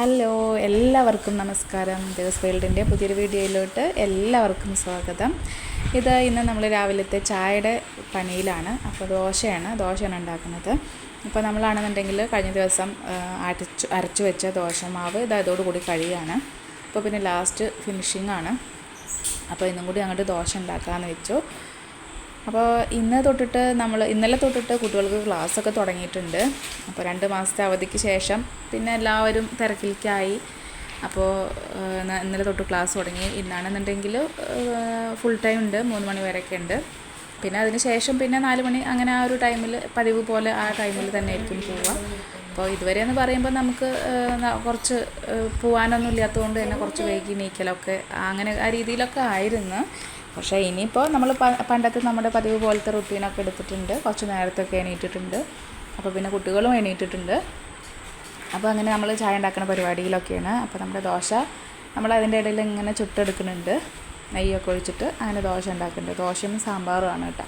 Hello എല്ലാവർക്കും നമസ്കാരം. ദിവസ് വേൾഡിന്റെ പുതിയൊരു വീഡിയോയിലോട്ട് എല്ലാവർക്കും സ്വാഗതം. ഇത് ഇന്ന് നമ്മൾ രാവിലത്തെ ചായയുടെ പണിയിലാണ്. അപ്പോൾ ദോശയാണ് ദോശയാണ് ഉണ്ടാക്കുന്നത്. ഇപ്പോൾ നമ്മളാണെന്നുണ്ടെങ്കിൽ കഴിഞ്ഞ ദിവസം അരച്ചു അരച്ചു വെച്ച ദോശമാവ് ഇത് അതോടുകൂടി കഴിയാണ്. അപ്പോൾ പിന്നെ ലാസ്റ്റ് ഫിനിഷിംഗ് ആണ്. അപ്പോൾ ഇന്നും കൂടി അങ്ങോട്ട് ദോശ ഉണ്ടാക്കാമെന്ന് വെച്ചു. അപ്പോൾ ഇന്ന് തൊട്ടിട്ട് നമ്മൾ ഇന്നലെ തൊട്ടിട്ട് കുട്ടികൾക്ക് ക്ലാസ്സൊക്കെ തുടങ്ങിയിട്ടുണ്ട്. അപ്പോൾ രണ്ട് മാസത്തെ അവധിക്ക് ശേഷം പിന്നെ എല്ലാവരും തിരക്കിലേക്കായി. അപ്പോൾ ഇന്നലെ തൊട്ട് ക്ലാസ് തുടങ്ങി. ഇന്നാണെന്നുണ്ടെങ്കിൽ ഫുൾ ടൈം ഉണ്ട്. മൂന്ന് മണി വരെയൊക്കെ ഉണ്ട്. പിന്നെ അതിന് ശേഷം പിന്നെ നാല് മണി അങ്ങനെ ആ ഒരു ടൈമിൽ പതിവ് പോലെ ആ ടൈമിൽ തന്നെ ആയിരിക്കും പോവുക. അപ്പോൾ ഇതുവരെ എന്ന് പറയുമ്പോൾ നമുക്ക് കുറച്ച് പോകാനൊന്നും ഇല്ലാത്തതുകൊണ്ട് തന്നെ കുറച്ച് വൈകി നീക്കലൊക്കെ അങ്ങനെ ആ രീതിയിലൊക്കെ ആയിരുന്നു. പക്ഷേ ഇനിയിപ്പോൾ നമ്മൾ പണ്ടത്തെ നമ്മുടെ പതിവ് പോലത്തെ റുട്ടീനൊക്കെ എടുത്തിട്ടുണ്ട്. കുറച്ച് നേരത്തൊക്കെ എണീറ്റിട്ടുണ്ട്. അപ്പോൾ പിന്നെ കുട്ടികളും എണീറ്റിട്ടുണ്ട്. അപ്പോൾ അങ്ങനെ നമ്മൾ ചായ ഉണ്ടാക്കുന്ന പരിപാടിയിലൊക്കെയാണ്. അപ്പോൾ നമ്മുടെ ദോശ നമ്മൾ അതിന്റെ ഇടയിൽ ഇങ്ങനെ ചുട്ടെടുക്കുന്നുണ്ട്. നെയ്യൊക്കെ ഒഴിച്ചിട്ട് അങ്ങനെ ദോശ ഉണ്ടാക്കുന്നുണ്ട്. ദോശയും സാമ്പാറുമാണ് കേട്ടോ.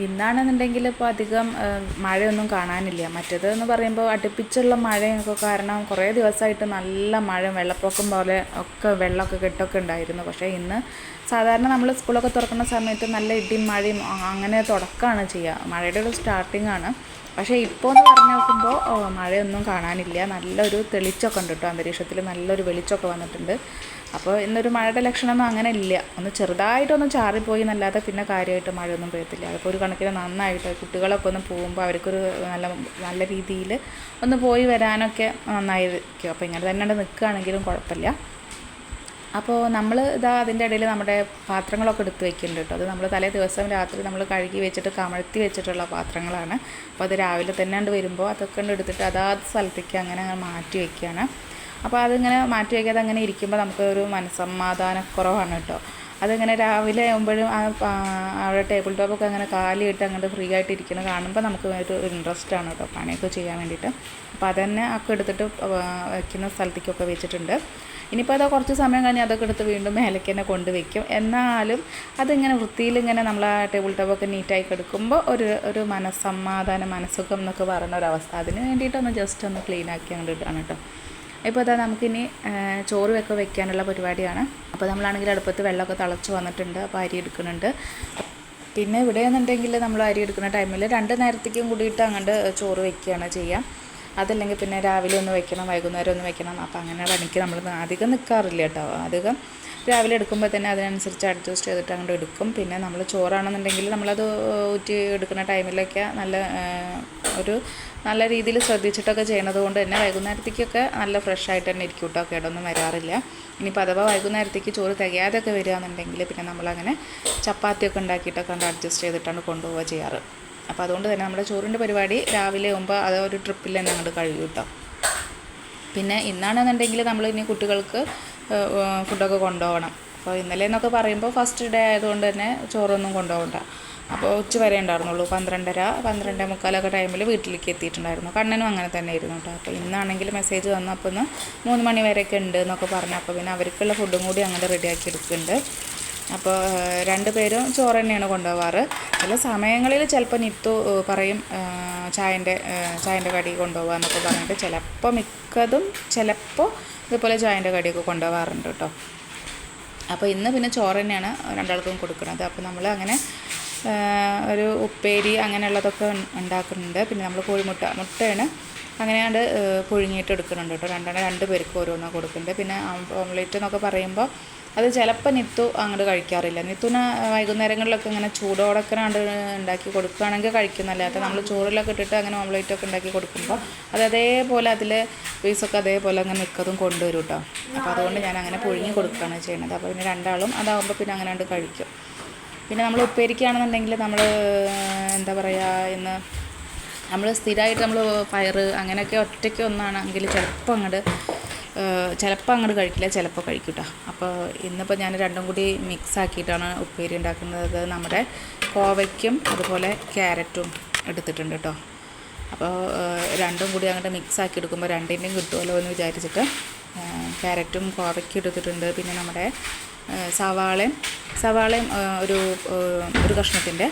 ഇന്നാണെന്നുണ്ടെങ്കിൽ ഇപ്പോൾ അധികം മഴയൊന്നും കാണാനില്ല. മറ്റേത് എന്ന് പറയുമ്പോൾ അടുപ്പിച്ചുള്ള മഴയൊക്കെ കാരണം കുറേ ദിവസമായിട്ട് നല്ല മഴ വെള്ളപ്പൊക്കം പോലെ ഒക്കെ വെള്ളമൊക്കെ കെട്ടൊക്കെ ഉണ്ടായിരുന്നു. പക്ഷേ ഇന്ന് സാധാരണ നമ്മൾ സ്കൂളൊക്കെ തുറക്കുന്ന സമയത്ത് നല്ല ഇടിയും മഴയും അങ്ങനെ തുടക്കമാണ് ചെയ്യുക. മഴയുടെ ഒരു സ്റ്റാർട്ടിംഗ് ആണ്. പക്ഷേ ഇപ്പോൾ എന്ന് പറഞ്ഞു നോക്കുമ്പോൾ മഴയൊന്നും കാണാനില്ല. നല്ലൊരു തെളിച്ചമൊക്കെ ഉണ്ട് കേട്ടോ. അന്തരീക്ഷത്തിൽ നല്ലൊരു വെളിച്ചമൊക്കെ വന്നിട്ടുണ്ട്. അപ്പോൾ ഇന്നൊരു മഴയുടെ ലക്ഷണമൊന്നും അങ്ങനെ ഇല്ല. ഒന്ന് ചെറുതായിട്ടൊന്ന് ചാറിപ്പോയി എന്നല്ലാതെ പിന്നെ കാര്യമായിട്ട് മഴയൊന്നും പെയ്യത്തില്ല. അതിപ്പോൾ ഒരു കണക്കിന് നന്നായിട്ട് കുട്ടികളൊക്കെ ഒന്ന് പോകുമ്പോൾ അവർക്കൊരു നല്ല നല്ല രീതിയിൽ ഒന്ന് പോയി വരാനൊക്കെ നന്നായിരിക്കും. അപ്പോൾ ഇങ്ങനെ തന്നെ നിൽക്കുകയാണെങ്കിലും കുഴപ്പമില്ല. അപ്പോൾ നമ്മൾ ഇതാ അതിന്റെ ഇടയിൽ നമ്മുടെ പാത്രങ്ങളൊക്കെ എടുത്ത് വെക്കുന്നുണ്ട് കേട്ടോ. അത് നമ്മൾ തലേ ദിവസം രാത്രി നമ്മൾ കഴുകി വെച്ചിട്ട് കമഴ്ത്തി വെച്ചിട്ടുള്ള പാത്രങ്ങളാണ്. അപ്പോൾ അത് രാവിലെ തന്നെ കണ്ട് വരുമ്പോൾ അതൊക്കെ എടുത്തിട്ട് അതാത് സ്ഥലത്തേക്ക് അങ്ങനെ മാറ്റി വെക്കുകയാണ്. അപ്പോൾ അതിങ്ങനെ മാറ്റി വയ്ക്കാതെ അങ്ങനെ ഇരിക്കുമ്പോൾ നമുക്കൊരു മനസ്സമാധാനക്കുറവാണ് കേട്ടോ. അതിങ്ങനെ രാവിലെ ആകുമ്പോഴും ആ അവിടെ ടേബിൾ ടോപ്പൊക്കെ അങ്ങനെ കാലിയിട്ട് അങ്ങോട്ട് ഫ്രീ ആയിട്ട് ഇരിക്കുന്നത് കാണുമ്പോൾ നമുക്ക് ഒരു ഇൻട്രസ്റ്റ് ആണ് കേട്ടോ പണിയൊക്കെ ചെയ്യാൻ വേണ്ടിയിട്ട്. അപ്പോൾ അതന്നെ ഒക്കെ എടുത്തിട്ട് വയ്ക്കുന്ന സ്ഥലത്തേക്കൊക്കെ വെച്ചിട്ടുണ്ട്. ഇനിയിപ്പോൾ അത് കുറച്ച് സമയം കഴിഞ്ഞ് അതൊക്കെ എടുത്ത് വീണ്ടും മേലേക്ക് തന്നെ കൊണ്ടുവയ്ക്കും എന്നാലും അതിങ്ങനെ വൃത്തിയിൽ ഇങ്ങനെ നമ്മൾ ആ ടേബിൾ ടോപ്പൊക്കെ നീറ്റായി കിടക്കുമ്പോൾ ഒരു ഒരു മനസ്സമാധാനം മനസ്സുഖം എന്നൊക്കെ പറയുന്ന ഒരവസ്ഥ അതിന് വേണ്ടിയിട്ടൊന്ന് ജസ്റ്റ് ഒന്ന് ക്ലീൻ ആക്കി അങ്ങോട്ട് ഇട്ടാണ് കേട്ടോ. ഇപ്പോൾ അതാ നമുക്കിനി ചോറ് വെക്കാനുള്ള പരിപാടിയാണ്. അപ്പോൾ നമ്മളാണെങ്കിൽ അടുപ്പത്ത് വെള്ളമൊക്കെ തിളച്ച് വന്നിട്ടുണ്ട് അപ്പോൾ അരി എടുക്കുന്നുണ്ട്. പിന്നെ ഇവിടെ എന്നുണ്ടെങ്കിൽ നമ്മൾ അരി എടുക്കുന്ന ടൈമിൽ രണ്ട് നേരത്തേക്കും കൂടിയിട്ട് അങ്ങോട്ട് ചോറ് വെക്കുകയാണ് ചെയ്യാം അതല്ലെങ്കിൽ പിന്നെ രാവിലെ ഒന്ന് വെക്കണം വൈകുന്നേരം ഒന്ന് വെക്കണം. അപ്പോൾ അങ്ങനെ പണിക്ക് നമ്മൾ അധികം നിൽക്കാറില്ല കേട്ടോ. അധികം രാവിലെ എടുക്കുമ്പോൾ തന്നെ അതിനനുസരിച്ച് അഡ്ജസ്റ്റ് ചെയ്തിട്ട് അങ്ങോട്ട് എടുക്കും. പിന്നെ നമ്മൾ ചോറാണെന്നുണ്ടെങ്കിൽ നമ്മളത് ഊറ്റി എടുക്കുന്ന ടൈമിലൊക്കെ നല്ല ഒരു നല്ല രീതിയിൽ ശ്രദ്ധിച്ചിട്ടൊക്കെ ചെയ്യണത് കൊണ്ട് തന്നെ വൈകുന്നേരത്തേക്കൊക്കെ നല്ല ഫ്രഷ് ആയിട്ട് തന്നെ ഇരിക്കും കേട്ടോ കേടൊന്നും വരാറില്ല. ഇനിയിപ്പോൾ അഥവാ വൈകുന്നേരത്തേക്ക് ചോറ് തികയാതെയൊക്കെ വരികയാണെന്നുണ്ടെങ്കിൽ പിന്നെ നമ്മളങ്ങനെ ചപ്പാത്തിയൊക്കെ ഉണ്ടാക്കിയിട്ടൊക്കെ കണ്ട് അഡ്ജസ്റ്റ് ചെയ്തിട്ടാണ് കൊണ്ടുപോവുക ചെയ്യാറ്. അപ്പോൾ അതുകൊണ്ട് തന്നെ നമ്മുടെ ചോറിന്റെ പരിപാടി രാവിലെ ആകുമ്പോൾ അത് ഒരു ട്രിപ്പിൽ തന്നെ അങ്ങോട്ട് കഴിയും കേട്ടോ പിന്നെ ഇന്നാണെന്നുണ്ടെങ്കിൽ നമ്മൾ ഇനി കുട്ടികൾക്ക് ഫുഡൊക്കെ കൊണ്ടുപോകണം. അപ്പോൾ ഇന്നലെ എന്നൊക്കെ പറയുമ്പോൾ ഫസ്റ്റ് ഡേ ആയതുകൊണ്ട് തന്നെ ചോറൊന്നും കൊണ്ടുപോകണ്ട. അപ്പോൾ ഉച്ച വരെ ഉണ്ടായിരുന്നുള്ളൂ. പന്ത്രണ്ടര പന്ത്രണ്ടേ മുക്കാലൊക്കെ ടൈമിൽ വീട്ടിലേക്ക് എത്തിയിട്ടുണ്ടായിരുന്നു. കണ്ണനും അങ്ങനെ തന്നെ ആയിരുന്നു കേട്ടോ. അപ്പോൾ ഇന്നാണെങ്കിൽ മെസ്സേജ് വന്നു അപ്പോൾ ഒന്ന് മൂന്ന് മണി വരെയൊക്കെ ഉണ്ട് എന്നൊക്കെ പറഞ്ഞു. അപ്പോൾ പിന്നെ അവർക്കുള്ള ഫുഡും കൂടി അങ്ങനെ റെഡിയാക്കി എടുക്കുന്നുണ്ട്. അപ്പോൾ രണ്ട് പേരും ചോറ് തന്നെയാണ് കൊണ്ടുപോവാറ്. ചില സമയങ്ങളിൽ ചിലപ്പോൾ നിത്തു പറയും ചായന്റെ ചായന്റെ കടി കൊണ്ടുപോകുക എന്നൊക്കെ പറഞ്ഞിട്ട് ചിലപ്പോൾ മിക്കതും ചിലപ്പോൾ ഇതുപോലെ ചായന്റെ കടിയൊക്കെ കൊണ്ടുപോകാറുണ്ട് കേട്ടോ. അപ്പോൾ ഇന്ന് പിന്നെ ചോറ് തന്നെയാണ് രണ്ടാൾക്കും കൊടുക്കുന്നത്. അപ്പോൾ നമ്മൾ അങ്ങനെ ഒരു ഉപ്പേരി അങ്ങനെയുള്ളതൊക്കെ ഉണ്ടാക്കുന്നുണ്ട്. പിന്നെ നമ്മൾ കോഴിമുട്ട മുട്ടയാണ് അങ്ങനെയാണ്ട് പുഴുങ്ങിയിട്ട് എടുക്കുന്നുണ്ട് കേട്ടോ. രണ്ടെണ്ണം രണ്ട് പേർക്ക് ഓരോന്നോ കൊടുക്കുന്നുണ്ട് പിന്നെ ഓംലേറ്റ് എന്നൊക്കെ പറയുമ്പോൾ അത് ചിലപ്പോൾ നിത്തു അങ്ങോട്ട് കഴിക്കാറില്ല. നിത്തുന വൈകുന്നേരങ്ങളിലൊക്കെ ഇങ്ങനെ ചൂടോടൊക്കെ കണ്ട് ഉണ്ടാക്കി കൊടുക്കുകയാണെങ്കിൽ കഴിക്കുന്നല്ലാത്ത നമ്മൾ ചോറിലൊക്കെ ഇട്ടിട്ട് അങ്ങനെ ഓംലേറ്റ് ഒക്കെ ഉണ്ടാക്കി കൊടുക്കുമ്പോൾ അത് അതേപോലെ അതിൽ പീസൊക്കെ അതേപോലെ അങ്ങനെ മിക്കതും കൊണ്ടുവരും കേട്ടോ. അപ്പോൾ അതുകൊണ്ട് ഞാൻ അങ്ങനെ പുഴുങ്ങി കൊടുക്കുകയാണ് ചെയ്യുന്നത് അപ്പോൾ പിന്നെ രണ്ടാളും അതാകുമ്പോൾ പിന്നെ അങ്ങനെ കഴിക്കും. പിന്നെ നമ്മൾ ഉപ്പേരിക്കാണെന്നുണ്ടെങ്കിൽ നമ്മൾ എന്താ പറയുക ഇന്ന് നമ്മൾ സ്ഥിരമായിട്ട് നമ്മൾ പയർ അങ്ങനെയൊക്കെ ഒറ്റയ്ക്ക് ഒന്നാണെങ്കിൽ ചിലപ്പോൾ അങ്ങോട്ട് ചിലപ്പോൾ അങ്ങോട്ട് കഴിക്കില്ല ചിലപ്പോൾ കഴിക്കും കേട്ടോ അപ്പോൾ ഇന്നിപ്പോൾ ഞാൻ രണ്ടും കൂടി മിക്സ് ആക്കിയിട്ടാണ് ഉപ്പേരി ഉണ്ടാക്കുന്നത്. നമ്മുടെ കോവയ്ക്കും അതുപോലെ ക്യാരറ്റും എടുത്തിട്ടുണ്ട് കേട്ടോ. അപ്പോൾ രണ്ടും കൂടി അങ്ങോട്ട് മിക്സ് ആക്കി എടുക്കുമ്പോൾ രണ്ടിന്റെയും കിട്ടുമല്ലോ എന്ന് വിചാരിച്ചിട്ട് ക്യാരറ്റും കോവയ്ക്കും എടുത്തിട്ടുണ്ട്. പിന്നെ നമ്മുടെ സവാളയും സവാളയും ഒരു ഒരു കഷ്ണത്തിന്റെ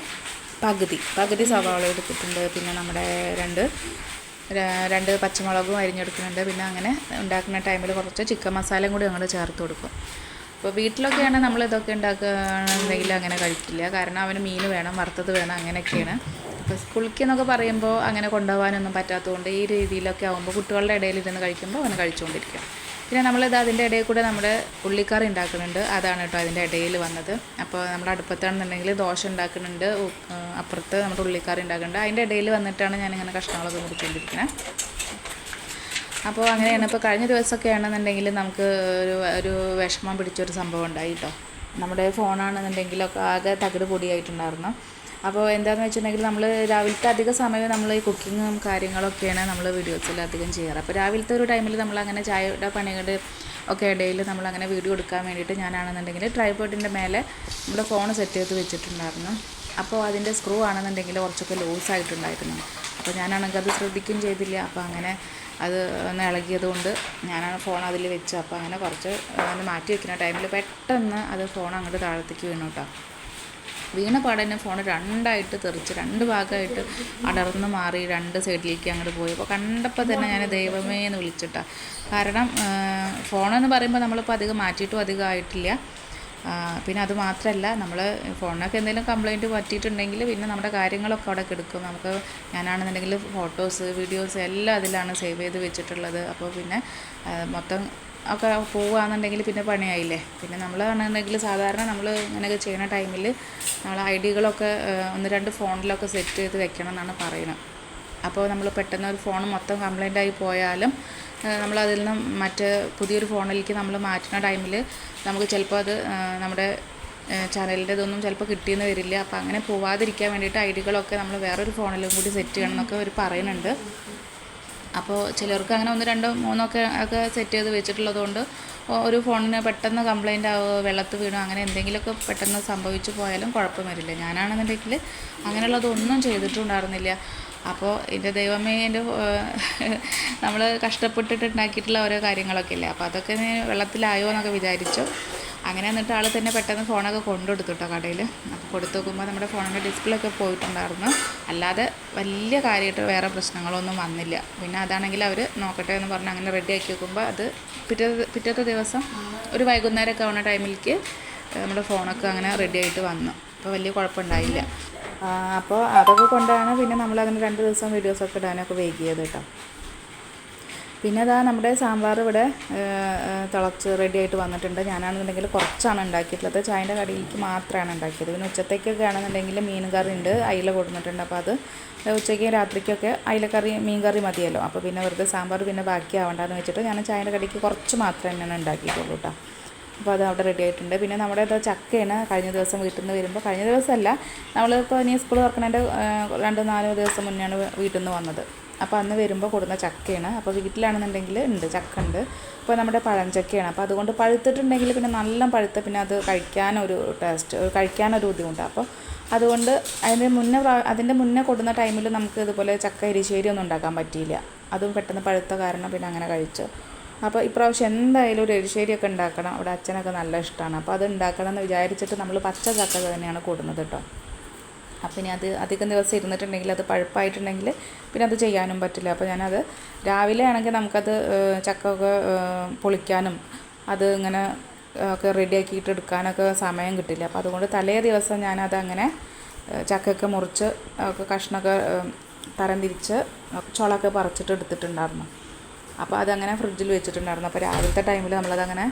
പകുതി. പകുതി സവാള എടുത്തിട്ടുണ്ട്. പിന്നെ നമ്മുടെ രണ്ട് രണ്ട് പച്ചമുളകും അരിഞ്ഞെടുക്കുന്നുണ്ട്. പിന്നെ അങ്ങനെ ഉണ്ടാക്കുന്ന ടൈമിൽ കുറച്ച് ചിക്കൻ മസാലയും കൂടി ഞങ്ങൾ ചേർത്ത് കൊടുക്കും. അപ്പോൾ വീട്ടിലൊക്കെയാണ് നമ്മൾ ഇതൊക്കെ ഉണ്ടാക്കുകയാണെന്നുണ്ടെങ്കിൽ അങ്ങനെ കഴിക്കില്ല. കാരണം അവന് മീൻ വേണം വറുത്തത് വേണം അങ്ങനെയൊക്കെയാണ്. അപ്പോൾ സ്കൂളിലേക്ക് എന്നൊക്കെ പറയുമ്പോൾ അങ്ങനെ കൊണ്ടുപോകാനൊന്നും പറ്റാത്തതുകൊണ്ട് ഈ രീതിയിലൊക്കെ ആകുമ്പോൾ കുട്ടികളുടെ ഇടയിൽ ഇരുന്ന് കഴിക്കുമ്പോൾ അവന് കഴിച്ചുകൊണ്ടിരിക്കും പിന്നെ നമ്മളിത് അതിന്റെ ഇടയിൽ കൂടെ നമ്മുടെ ഉള്ളിക്കറി ഉണ്ടാക്കുന്നുണ്ട്. അതാണ് കേട്ടോ അതിന്റെ ഇടയിൽ വന്നത്. അപ്പോൾ നമ്മൾ അടുപ്പത്താണെന്നുണ്ടെങ്കിൽ ദോശ ഉണ്ടാക്കുന്നുണ്ട്. അപ്പുറത്ത് നമ്മുടെ ഉള്ളിക്കറി ഉണ്ടാക്കുന്നുണ്ട്. അതിന്റെ ഇടയിൽ വന്നിട്ടാണ് ഞാനിങ്ങനെ കഷ്ണങ്ങളൊക്കെ മുറിച്ചുകൊണ്ടിരിക്കുന്നത് അപ്പോൾ അങ്ങനെയാണ് ഇപ്പോൾ കഴിഞ്ഞ ദിവസമൊക്കെ ആണെന്നുണ്ടെങ്കിൽ നമുക്ക് ഒരു ഒരു വിഷമം പിടിച്ചൊരു സംഭവം ഉണ്ടായി കേട്ടോ. നമ്മുടെ ഫോണാണെന്നുണ്ടെങ്കിലൊക്കെ ആകെ തകിട് പൊടിയായിട്ടുണ്ടായിരുന്നു. അപ്പോൾ എന്താണെന്ന് വെച്ചിട്ടുണ്ടെങ്കിൽ നമ്മൾ രാവിലത്തെ അധിക സമയം നമ്മൾ ഈ കുക്കിങ്ങും കാര്യങ്ങളൊക്കെയാണ് നമ്മൾ വീഡിയോസിൽ അധികം ചെയ്യാറ്. അപ്പോൾ രാവിലത്തെ ഒരു ടൈമിൽ നമ്മൾ അങ്ങനെ ചായയുടെ പണികളുടെ ഒക്കെ ഇടയിൽ നമ്മൾ അങ്ങനെ വീഡിയോ എടുക്കാൻ വേണ്ടിയിട്ട് ഞാനാണെന്നുണ്ടെങ്കിൽ ട്രൈപോഡിന്റെ മേലെ നമ്മുടെ ഫോൺ സെറ്റ് ചെയ്ത് വെച്ചിട്ടുണ്ടായിരുന്നു. അപ്പോൾ അതിന്റെ സ്ക്രൂ ആണെന്നുണ്ടെങ്കിൽ കുറച്ചൊക്കെ ലൂസ് ആയിട്ടുണ്ടായിരുന്നു അപ്പോൾ ഞാനാണെങ്കിൽ അത് ശ്രദ്ധിക്കുകയും ചെയ്തില്ല. അപ്പോൾ അങ്ങനെ അത് ഒന്ന് ഇളകിയത് കൊണ്ട് ഞാനാണ് ഫോൺ അതിൽ വെച്ചു അപ്പോൾ അങ്ങനെ കുറച്ച് ഒന്ന് മാറ്റി വെക്കുന്ന ടൈമിൽ പെട്ടെന്ന് അത് ഫോൺ അങ്ങോട്ട് താഴത്തേക്ക് വീണു കേട്ടോ. വീണ പാടന്നെ ഫോൺ രണ്ടായിട്ട് തെറിച്ച് രണ്ട് ഭാഗമായിട്ട് അടർന്ന് മാറി രണ്ട് സൈഡിലേക്ക് അങ്ങോട്ട് പോയി. അപ്പോൾ കണ്ടപ്പോൾ തന്നെ ഞാൻ ദൈവമേ എന്ന് വിളിച്ചിട്ടാണ് കാരണം ഫോണെന്ന് പറയുമ്പോൾ നമ്മളിപ്പോൾ അധികം മാറ്റിയിട്ടും അധികം ആയിട്ടില്ല. പിന്നെ അത് മാത്രമല്ല നമ്മൾ ഫോണിനൊക്കെ എന്തെങ്കിലും കംപ്ലൈന്റ് പറ്റിയിട്ടുണ്ടെങ്കിൽ പിന്നെ നമ്മുടെ കാര്യങ്ങളൊക്കെ അവിടെ കിടക്കും. നമുക്ക് ഞാനാണെന്നുണ്ടെങ്കിൽ ഫോട്ടോസ് വീഡിയോസ് എല്ലാം അതിലാണ് സേവ് ചെയ്ത് വെച്ചിട്ടുള്ളത്. അപ്പോൾ പിന്നെ മൊത്തം ഒക്കെ പോവുകയാണെന്നുണ്ടെങ്കിൽ പിന്നെ പണിയായില്ലേ? പിന്നെ നമ്മളാണെന്നുണ്ടെങ്കിൽ സാധാരണ നമ്മൾ ഇങ്ങനെയൊക്കെ ചെയ്യുന്ന ടൈമിൽ നമ്മൾ ഐ ഡികളൊക്കെ ഒന്ന് രണ്ട് ഫോണിലൊക്കെ സെറ്റ് ചെയ്ത് വെക്കണം എന്നാണ് പറയുന്നത്. അപ്പോൾ നമ്മൾ പെട്ടെന്ന് ഒരു ഫോൺ മൊത്തം കംപ്ലൈന്റ് ആയി പോയാലും നമ്മൾ അതിൽ നിന്നും മറ്റ് പുതിയൊരു ഫോണിലേക്ക് നമ്മൾ മാറ്റുന്ന ടൈമിൽ നമുക്ക് ചിലപ്പോൾ അത് നമ്മുടെ ചാനലിന്റെ ഇതൊന്നും ചിലപ്പോൾ കിട്ടിയെന്ന് വരില്ല. അപ്പോൾ അങ്ങനെ പോവാതിരിക്കാൻ വേണ്ടിയിട്ട് ഐ ഡികളൊക്കെ നമ്മൾ വേറൊരു ഫോണിലും കൂടി സെറ്റ് ചെയ്യണം എന്നൊക്കെ അവർ പറയുന്നുണ്ട്. അപ്പോൾ ചിലർക്ക് അങ്ങനെ ഒന്ന് രണ്ടോ മൂന്നോ ഒക്കെ ഒക്കെ സെറ്റ് ചെയ്ത് വെച്ചിട്ടുള്ളതുകൊണ്ട് ഒരു ഫോണിന് പെട്ടെന്ന് കംപ്ലൈന്റ് ആവുക വെള്ളത്ത് വീണോ അങ്ങനെ എന്തെങ്കിലുമൊക്കെ പെട്ടെന്ന് സംഭവിച്ചു പോയാലും കുഴപ്പം വരില്ല. ഞാനാണെന്നുണ്ടെങ്കിൽ അങ്ങനെയുള്ളതൊന്നും ചെയ്തിട്ടുണ്ടായിരുന്നില്ല. അപ്പോൾ എന്റെ ദൈവമേ എന്റെ നമ്മൾ കഷ്ടപ്പെട്ടിട്ട് ഉണ്ടാക്കിയിട്ടുള്ള ഓരോ കാര്യങ്ങളൊക്കെ ഇല്ലേ അപ്പോൾ അതൊക്കെ വെള്ളത്തിലായോ എന്നൊക്കെ വിചാരിച്ചു. അങ്ങനെ എന്നിട്ട് ആൾ തന്നെ പെട്ടെന്ന് ഫോണൊക്കെ കൊണ്ടുകൊടുത്തു കേട്ടോ കടയിൽ അപ്പോൾ കൊടുത്തു നോക്കുമ്പോൾ നമ്മുടെ ഫോണിന്റെ ഡിസ്പ്ലേ ഒക്കെ പോയിട്ടുണ്ടായിരുന്നു. അല്ലാതെ വലിയ കാര്യമായിട്ട് വേറെ പ്രശ്നങ്ങളൊന്നും വന്നില്ല. പിന്നെ അതാണെങ്കിൽ അവർ നോക്കട്ടെ എന്ന് പറഞ്ഞ് അങ്ങനെ റെഡി ആക്കി വെക്കുമ്പോൾ അത് പിറ്റേ പിറ്റത്തെ ദിവസം ഒരു വൈകുന്നേരമൊക്കെ ആവുന്ന ടൈമിലേക്ക് നമ്മുടെ ഫോണൊക്കെ അങ്ങനെ റെഡി ആയിട്ട് വന്നു. അപ്പോൾ വലിയ കുഴപ്പമുണ്ടായില്ല. അപ്പോൾ അതൊക്കെ കൊണ്ടാണ് പിന്നെ നമ്മൾ അങ്ങനെ രണ്ട് ദിവസം വീഡിയോസൊക്കെ ഇടാനൊക്കെ വൈകിയത് കേട്ടോ. പിന്നെ അതാ നമ്മുടെ സാമ്പാർ ഇവിടെ തിളച്ച് റെഡി ആയിട്ട് വന്നിട്ടുണ്ട്. ഞാനാണെന്നുണ്ടെങ്കിൽ കുറച്ചാണ് ഉണ്ടാക്കിയിട്ടുള്ളത്. ചായന്റെ കടിയിലേക്ക് മാത്രമാണ് ഉണ്ടാക്കിയത്. പിന്നെ ഉച്ചത്തേക്കൊക്കെ ആണെന്നുണ്ടെങ്കിൽ മീൻ കറി ഉണ്ട് അയില കൊടുത്തിട്ടുണ്ട് അപ്പോൾ അത് ഉച്ചയ്ക്ക് രാത്രിക്കൊക്കെ അയിലക്കറി മീൻ കറി മതിയല്ലോ. അപ്പോൾ പിന്നെ വെറുതെ സാമ്പാർ പിന്നെ ബാക്കി ആവണ്ടെന്ന് വെച്ചിട്ട് ഞാൻ ചായന്റെ കടിക്ക് കുറച്ച് മാത്രമേ തന്നെയാണ് ഉണ്ടാക്കിയിട്ടുള്ളൂ കേട്ടോ. അപ്പോൾ അത് അവിടെ റെഡി ആയിട്ടുണ്ട്. പിന്നെ നമ്മുടെ ഇത് ചക്കയാണ് കഴിഞ്ഞ ദിവസം വീട്ടിൽ നിന്ന് വരുമ്പോൾ. കഴിഞ്ഞ ദിവസമല്ല നമ്മളിപ്പോൾ ഇനി സ്കൂൾ തുറക്കണേന്റെ രണ്ട് നാലോ ദിവസം മുന്നെയാണ് വീട്ടിൽ നിന്ന് വന്നത്. അപ്പോൾ അന്ന് വരുമ്പോൾ കൊടുക്കുന്ന ചക്കയാണ്. അപ്പോൾ വീട്ടിലാണെന്നുണ്ടെങ്കിൽ ഉണ്ട് ചക്ക ഉണ്ട് അപ്പോൾ നമ്മുടെ പഴഞ്ചക്കയാണ്. അപ്പോൾ അതുകൊണ്ട് പഴുത്തിട്ടുണ്ടെങ്കിൽ പിന്നെ നല്ല പഴുത്ത പിന്നെ അത് കഴിക്കാനൊരു ടേസ്റ്റ് കഴിക്കാനൊരു ബുദ്ധിമുട്ടാണ്. അപ്പോൾ അതുകൊണ്ട് അതിന്റെ മുന്നേ അതിന്റെ മുന്നേ കൊടുക്കുന്ന ടൈമിൽ നമുക്ക് ഇതുപോലെ ചക്ക എരിശ്ശേരി ഒന്നും ഉണ്ടാക്കാൻ പറ്റിയില്ല. അതും പെട്ടെന്ന് പഴുത്ത കാരണം പിന്നെ അങ്ങനെ കഴിച്ചു. അപ്പോൾ ഇപ്രാവശ്യം എന്തായാലും ഒരു എരിശ്ശേരിയൊക്കെ ഉണ്ടാക്കണം. അവിടെ അച്ഛനൊക്കെ നല്ല ഇഷ്ടമാണ് അപ്പോൾ അത് ഉണ്ടാക്കണം എന്ന് വിചാരിച്ചിട്ട് നമ്മൾ പച്ച ചക്ക തന്നെയാണ് കൂടുന്നത് കേട്ടോ അപ്പം ഇനി അത് അധികം ദിവസം ഇരുന്നിട്ടുണ്ടെങ്കിൽ അത് പഴുപ്പായിട്ടുണ്ടെങ്കിൽ പിന്നെ അത് ചെയ്യാനും പറ്റില്ല. അപ്പോൾ ഞാനത് രാവിലെ ആണെങ്കിൽ നമുക്കത് ചക്ക ഒക്കെ പൊളിക്കാനും അത് ഇങ്ങനെ ഒക്കെ റെഡിയാക്കിയിട്ട് എടുക്കാനൊക്കെ സമയം കിട്ടില്ല. അപ്പോൾ അതുകൊണ്ട് തലേ ദിവസം ഞാനത് അങ്ങനെ ചക്കയൊക്കെ മുറിച്ച് ഒക്കെ കഷ്ണമൊക്കെ തരം തിരിച്ച് ചുളൊക്കെ പറിച്ചിട്ട് എടുത്തിട്ടുണ്ടായിരുന്നു. അപ്പോൾ അതങ്ങനെ ഫ്രിഡ്ജിൽ വെച്ചിട്ടുണ്ടായിരുന്നു. അപ്പോൾ രാവിലത്തെ ടൈമിൽ നമ്മളതങ്ങനെ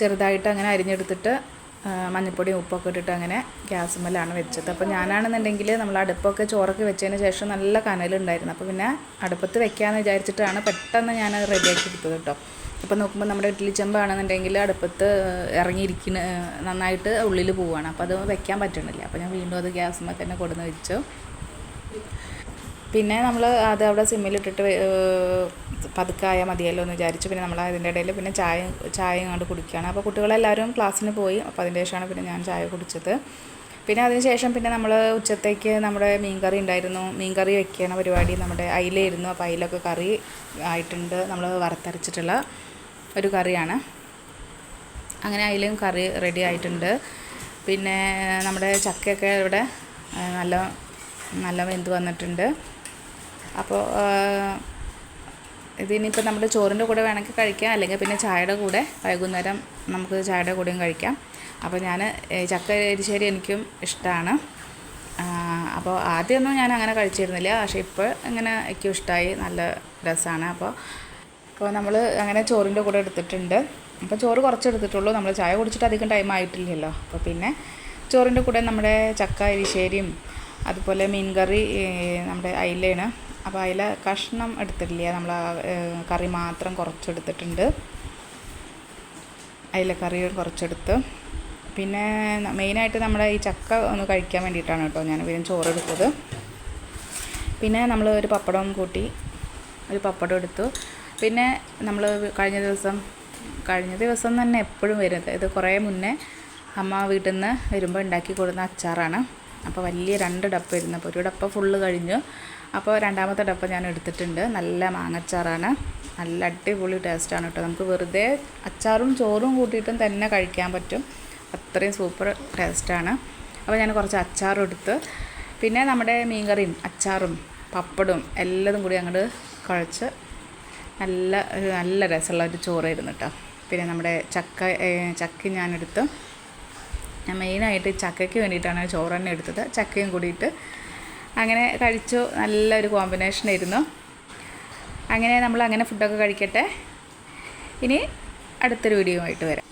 ചെറുതായിട്ട് അങ്ങനെ അരിഞ്ഞെടുത്തിട്ട് മഞ്ഞൾപ്പൊടി ഉപ്പൊക്കെ ഇട്ടിട്ട് അങ്ങനെ ഗ്യാസുമ്മലാണ് വെച്ചത്. അപ്പോൾ ഞാനാണെന്നുണ്ടെങ്കിൽ നമ്മൾ അടുപ്പൊക്കെ ചോറൊക്കെ വെച്ചതിന് ശേഷം നല്ല കനലുണ്ടായിരുന്നു. അപ്പോൾ പിന്നെ അടുപ്പത്ത് വെക്കാമെന്ന് വിചാരിച്ചിട്ടാണ് പെട്ടെന്ന് ഞാൻ റെഡിയാക്കി എടുത്തത് കേട്ടോ. അപ്പോൾ നോക്കുമ്പോൾ നമ്മുടെ ഇഡ്ഡലി ചെമ്പാണെന്നുണ്ടെങ്കിൽ അടുപ്പത്ത് ഇറങ്ങിയിരിക്കുന്ന നന്നായിട്ട് ഉള്ളിൽ പോവുകയാണ് അപ്പോൾ അത് വെക്കാൻ പറ്റണില്ല. അപ്പോൾ ഞാൻ വീണ്ടും അത് ഗ്യാസുമ്മ തന്നെ കൊടുന്ന് വെച്ചു. പിന്നെ നമ്മൾ അത് അവിടെ സിമ്മിലിട്ടിട്ട് പതുക്കായാൽ മതിയല്ലോ എന്ന് വിചാരിച്ചു. പിന്നെ നമ്മൾ അതിന്റെ ഇടയിൽ പിന്നെ ചായ ചായ അങ്ങോട്ട് കുടിക്കുകയാണ്. അപ്പോൾ കുട്ടികളെല്ലാവരും ക്ലാസ്സിന് പോയി. അപ്പോൾ അതിന്റെ ശേഷമാണ് പിന്നെ ഞാൻ ചായ കുടിച്ചത്. പിന്നെ അതിനുശേഷം പിന്നെ നമ്മൾ ഉച്ചത്തേക്ക് നമ്മുടെ മീൻകറി ഉണ്ടായിരുന്നു. മീൻകറി വെക്കുകയാണ് പരിപാടി. നമ്മുടെ അയിലായിരുന്നു. അപ്പോൾ അയിലൊക്കെ കറി ആയിട്ടുണ്ട്. നമ്മൾ വറുത്തരച്ചിട്ടുള്ള ഒരു കറിയാണ്. അങ്ങനെ അയിലും കറി റെഡി ആയിട്ടുണ്ട്. പിന്നെ നമ്മുടെ ചക്കയൊക്കെ ഇവിടെ നല്ല നല്ല വെന്ത് വന്നിട്ടുണ്ട്. അപ്പോൾ ഇതിനിപ്പോൾ നമ്മൾ ചോറിന്റെ കൂടെ വേണമെങ്കിൽ കഴിക്കാം. അല്ലെങ്കിൽ പിന്നെ ചായയുടെ കൂടെ വൈകുന്നേരം നമുക്ക് ചായയുടെ കൂടെയും കഴിക്കാം. അപ്പോൾ ഞാൻ ചക്ക എരിശ്ശേരി എനിക്കും ഇഷ്ടമാണ്. അപ്പോൾ ആദ്യമൊന്നും ഞാൻ അങ്ങനെ കഴിച്ചിരുന്നില്ല. പക്ഷേ ഇപ്പോൾ ഇങ്ങനെ എനിക്കും ഇഷ്ടമായി. നല്ല രസമാണ്. അപ്പോൾ അപ്പോൾ നമ്മൾ അങ്ങനെ ചോറിന്റെ കൂടെ എടുത്തിട്ടുണ്ട്. അപ്പോൾ ചോറ് കുറച്ചെടുത്തിട്ടുള്ളൂ നമ്മൾ ചായ കുടിച്ചിട്ട് അധികം ടൈം ആയിട്ടില്ലല്ലോ. അപ്പോൾ പിന്നെ ചോറിന്റെ കൂടെ നമ്മുടെ ചക്ക എരിശ്ശേരിയും അതുപോലെ മീൻകറി കറി നമ്മുടെ അയിലയാണ് അപ്പോൾ അതിൽ കഷ്ണം എടുത്തിട്ടില്ല? നമ്മൾ കറി മാത്രം കുറച്ചെടുത്തിട്ടുണ്ട്. അയിലക്കറി കുറച്ചെടുത്ത്. പിന്നെ മെയിനായിട്ട് നമ്മുടെ ഈ ചക്ക ഒന്ന് കഴിക്കാൻ വേണ്ടിയിട്ടാണ് കേട്ടോ ഞാൻ പിന്നെ ചോറെടുത്തത്. പിന്നെ നമ്മൾ ഒരു പപ്പടം കൂട്ടി ഒരു പപ്പടം എടുത്തു. പിന്നെ നമ്മൾ കഴിഞ്ഞ ദിവസം കഴിഞ്ഞ ദിവസം തന്നെ എപ്പോഴും വരുന്നത്. ഇത് കുറേ മുന്നേ അമ്മ വീട്ടിൽ നിന്ന് വരുമ്പോൾ ഉണ്ടാക്കി കൊടുക്കുന്ന അച്ചാറാണ്. അപ്പോൾ വലിയ രണ്ട് ഡപ്പ ഇരുന്നു അപ്പോൾ ഒരു ഡപ്പ ഫുള്ള് കഴിഞ്ഞു. അപ്പോൾ രണ്ടാമത്തെ ഡപ്പ ഞാൻ എടുത്തിട്ടുണ്ട്. നല്ല മാങ്ങച്ചാറാണ്. നല്ല അടിപൊളി ടേസ്റ്റാണ് കേട്ടോ. നമുക്ക് വെറുതെ അച്ചാറും ചോറും കൂട്ടിയിട്ടും തന്നെ കഴിക്കാൻ പറ്റും. അത്രയും സൂപ്പർ ടേസ്റ്റാണ് അപ്പോൾ ഞാൻ കുറച്ച് അച്ചാറും എടുത്ത്. പിന്നെ നമ്മുടെ മീൻകറിയും അച്ചാറും പപ്പടും എല്ലതും കൂടി അങ്ങോട്ട് കുഴച്ച് നല്ല നല്ല രസമുള്ള ഒരു ചോറായിരുന്നു കേട്ടോ. പിന്നെ നമ്മുടെ ചക്ക ചക്കയും ചക്ക ഞാനെടുത്ത് ഞാൻ മെയിനായിട്ട് ചക്കയ്ക്ക് വേണ്ടിയിട്ടാണ് ചോറ് തന്നെ എടുത്തത്. ചക്കയും കൂടിയിട്ട് അങ്ങനെ കഴിച്ചു. നല്ലൊരു കോമ്പിനേഷൻ ആയിരുന്നു. അങ്ങനെ നമ്മൾ അങ്ങനെ ഫുഡൊക്കെ കഴിക്കട്ടെ. ഇനി അടുത്തൊരു വീഡിയോ ആയിട്ട് വരാം.